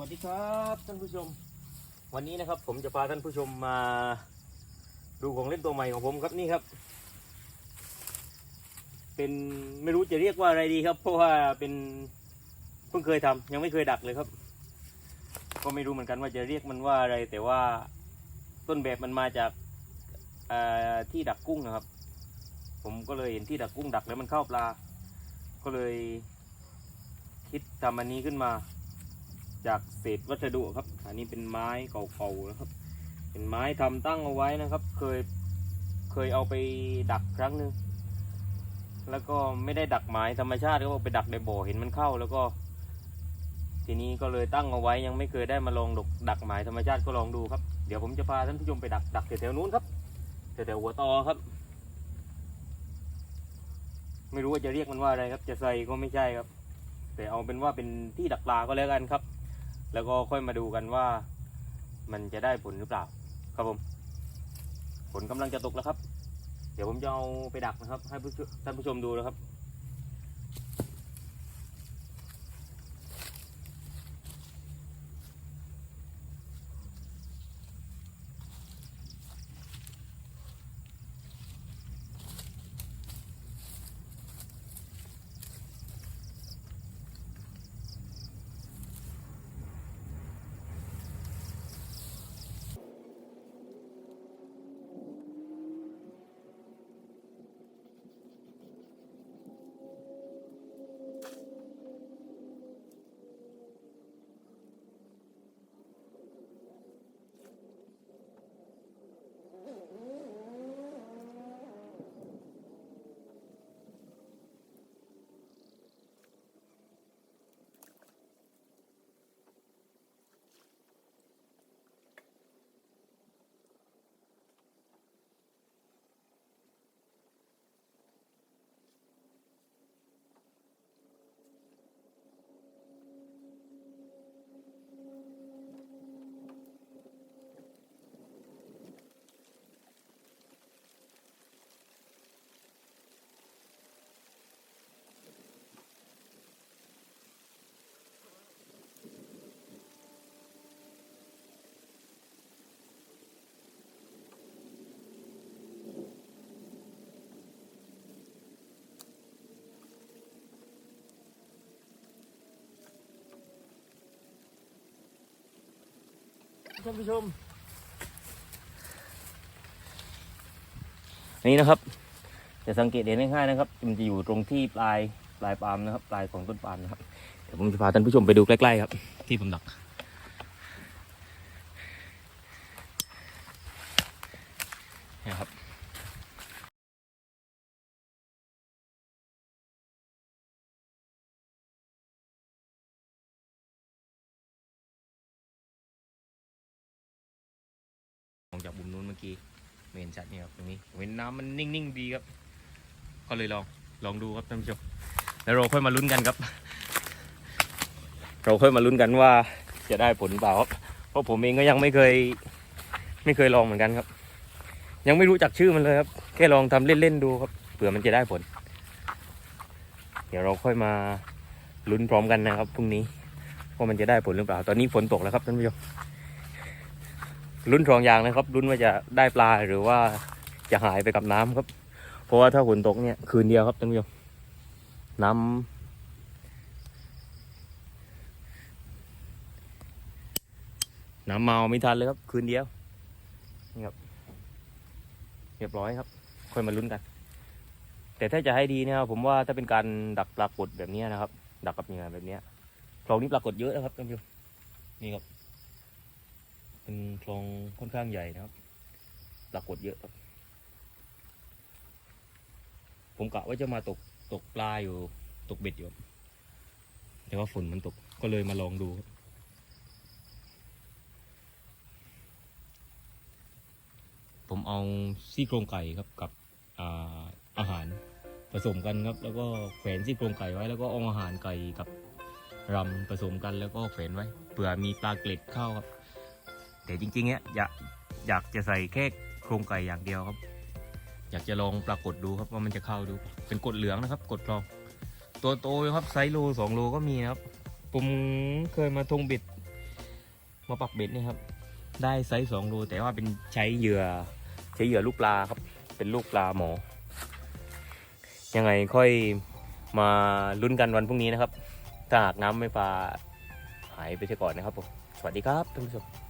วัสดีครับท่านผู้ชม วันนี้นะครับผมจะพาท่านผู้ชมมาดูของเล่นตัวใหม่ของผมครับนี่ครับ เป็นไม่รู้จะเรียกว่าอะไรดีครับ เพราะว่าเป็นเพิ่งเคยทำยังไม่เคยดักเลยครับ ก็ไม่รู้เหมือนกันว่าจะเรียกมันว่าอะไร แต่ว่าต้นแบบมันมาจากที่ดักกุ้งนะครับ ผมก็เลยเห็นที่ดักกุ้งดักแล้วมันเข้าปลา ก็เลยคิดทำอันนี้ขึ้นมา จากเศษวัสดุครับ อันนี้เป็นไม้เก่าๆนะครับ เป็นไม้ทำตั้งเอาไว้นะครับ เคยเคยเอาไปดักครั้งหนึ่งแล้วก็ไม่ได้ดักไม้ธรรมชาติก็เอาไปดักในบ่อเห็นมันเข้า แล้วก็ ทีนี้ก็เลยตั้งเอาไว้ยังไม่เคยได้มาลองดกดักหมายธรรมชาติก็ลองดูครับเดี๋ยวผมจะพาท่านผู้ชมไปดักดักแถวๆนู้นครับแถวๆหัวตอครับ ไม่รู้ว่าจะเรียกมันว่าอะไรครับ จะใส่ก็ไม่ใช่ครับ แต่เอาเป็นว่าเป็นที่ดักปลาก็แล้วกันครับ แล้วก็ค่อยมาดูกันว่ามันจะได้ผลหรือเปล่า ครับผมผลกำลังจะตกแล้วครับ เดี๋ยวผมจะเอาไปดักนะครับ ให้ท่านผู้ชมดูนะครับ ท่านผู้ชม นี่นะครับ จะสังเกตเห็นง่ายๆนะครับ มันจะอยู่ตรงที่ปลายปลายปาล์มนะครับ ปลายของต้นปาล์มนะครับ เดี๋ยวผมจะพาท่านผู้ชมไปดูใกล้ๆครับ ที่ผมดักนี่ครับ มื่อกี้ไม่เห็นชัดนี่ครับตรงนี้เห็นน้ำมันนิ่งๆดีครับ ก็เลยลองลองดูครับท่านผู้ชมแล้วเราค่อยมาลุ้นกันครับ เราค่อยมาลุ้นกันว่าจะได้ผลเปล่าครับ เพราะผมเองก็ยังไม่เคย ไม่เคยลองเหมือนกันครับ ยังไม่รู้จักชื่อมันเลยครับ แค่ลองทำเล่นๆดูครับเผื่อมันจะได้ผล เดี๋ยวเราค่อยมาลุ้นพร้อมกันนะครับพรุ่งนี้ว่ามันจะได้ผลหรือเปล่า ตอนนี้ฝนตกแล้วครับท่านผู้ชม ลุ้นทองยางนะครับลุ้นว่าจะได้ปลาหรือว่าจะหายไปกับน้ำครับ เพราะว่าถ้าฝนตกเนี่ยคืนเดียวครับท่านผู้ชมน้ำน้ำเมาไม่ทันเลยครับ คืนเดียวนี่ครับเรียบร้อยครับค่อยมาลุ้นกัน แต่ถ้าจะให้ดีเนี่ยผมว่าถ้าเป็นการดักปลากดแบบนี้นะครับ ดักกับเหยื่อแบบนี้คลองนี้ปลากดเยอะนะครับท่านผู้ชมนี่ครับ เป็นคลองค่อนข้างใหญ่นะครับปรากฏเยอะครับ ผมกะว่าจะมาตกตกปลาอยู่ตกเบ็ดอยู่ แต่ว่าฝนมันตกก็เลยมาลองดูครับผมเอาซี่โครงไก่ครับกับอาอาหารผสมกันครับ แล้วก็แขวนซี่โครงไก่ไว้ แล้วก็เอาอาหารไก่กับรำผสมกันแล้วก็แขวนไว้เผื่อมีปลาเกล็ดเข้าครับ แต่จริงๆเนี่ยอยากอยากจะใส่แค่โครงไก่อย่างเดียวครับ อยากจะลองปรากฏดูครับว่ามันจะเข้าดู เป็นกดเหลืองนะครับ กดกรอง ตัวโตครับไซส์โลสองโลก็มีครับ ผมเคยมาทงเบ็ดมาปักเบ็ดนี่ครับ ได้ไซส์สองโลแต่ว่าเป็นใช้เหยื่อ ใช้เหยื่อลูกปลาครับ เป็นลูกปลาหมอ ยังไงค่อยมาลุ้นกันวันพรุ่งนี้นะครับ ถ้าหากน้ำไม่ปลาหายไปเสียก่อนนะครับผม สวัสดีครับท่านผู้ชม